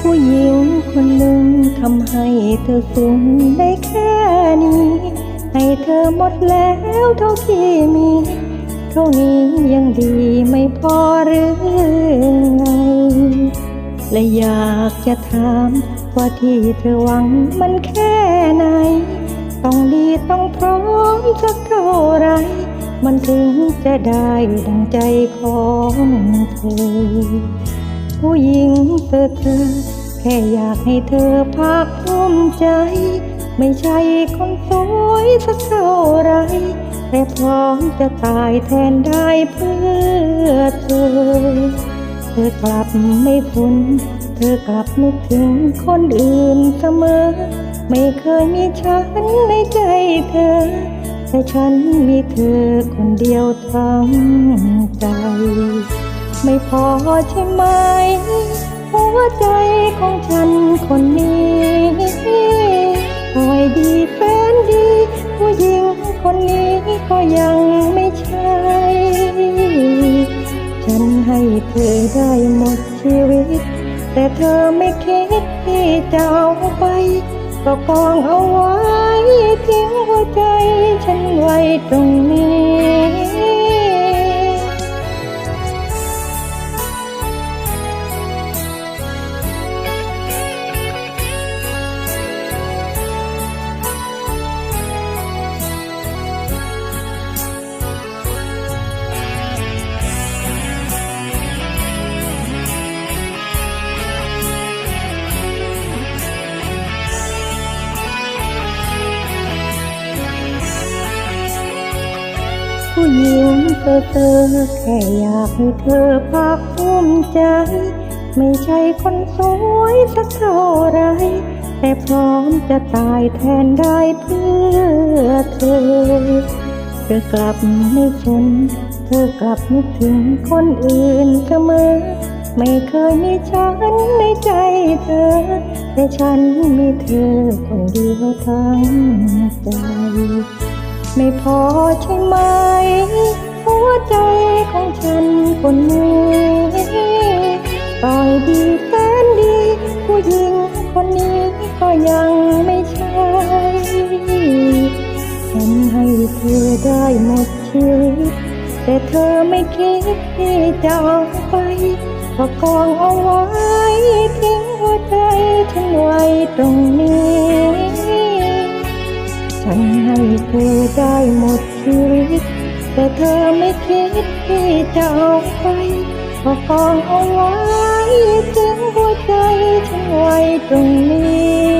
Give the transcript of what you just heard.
ผู้หญิงคนหนึ่งทำให้เธอสูงได้แค่นี้ ให้เธอหมดแล้วเท่าที่มี เท่านี้ยังดีไม่พอหรือไง และอยากจะถามว่าที่เธอหวังมันแค่ไหน ต้องดีต้องพร้อมสักเท่าไร มันถึงจะได้ดังใจของเธอ ผู้หญิงเธอเธอ แค่อยากให้เธอภาคภูมิใจ ไม่ใช่คนสวยสักเท่าไรแต่พร้อมจะตายแทนได้เพื่อเธอ เธอกลับไม่คุ้นเธอกลับนึกถึงคนอื่นเสมอ ไม่เคยมีฉันในใจเธอ แต่ฉันมีเธอคนเดียวทั้งใจ ไม่พอใช่ไหม หัวใจของฉันคนนี้คอยดีแฟนดี ผู้หญิงคนนี้ก็ยังไม่ใช่ ฉันให้เธอได้หมดชีวิต แต่เธอไม่คิดที่จะเอาไป ก็กองเอาไว้ทิ้งหัวใจฉันไว้ตรงนี้ ผู้หญิงเธอเธอแค่อยากให้เธอภาคภูมิใจ ไม่ใช่คนสวยสักเท่าไร แต่พร้อมจะตายแทนได้เพื่อเธอ เธอกลับไม่สนเธอกลับนึกถึงคนอื่นเสมอ ไม่เคยมีฉันในใจเธอ แต่ฉันมีเธอคนเดียวทั้งใจ ไม่พอใช่ไหม หัวใจของฉันคนนี้ต่อยดีแสนดี ผู้หญิงคนนี้ก็ยังไม่ใช่ฉันให้เธอได้หมดชีวิตแต่เธอไม่คิดที่จะไปก็กองเอาไว้ทิ้งหัวใจฉันไว้ตรงนี้ ฉันให้เธอได้หมดชีวิต แต่เธอไม่คิดที่จะเอาไปก็กองเอาไว้ถึงหัวใจฉันไว้ตรงนี้